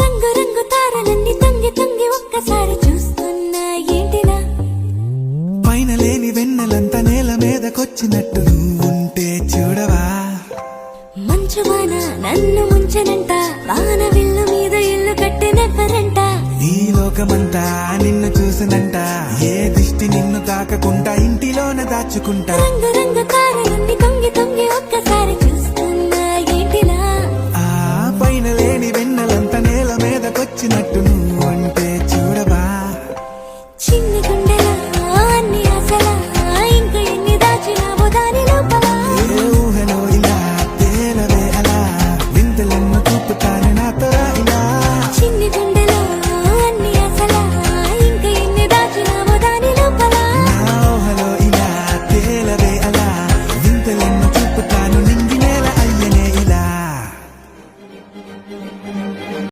రంగు రంగు తారలన్నీ తొంగి తొంగి ఒక్కసారి చూస్తున్నా ఏంటిలా? పైన లేని వెన్నెలంతా నేల మీదకొచ్చినట్టు నువ్వుంటే చూడవా? మంచు వాన నన్ను ముంచనంట వాన విల్లు మీద ఇల్లు కట్టినెవ్వరంట ఈ లోకమంతా నిన్ను చూసినంట ఏ దిష్టి నిన్ను తాకకుండా ఇంటిలోన దాచుకుంటా. రంగు రంగు తారలన్నీ నచ్చినట్టు నువ్వంటే చూడవా. చిన్న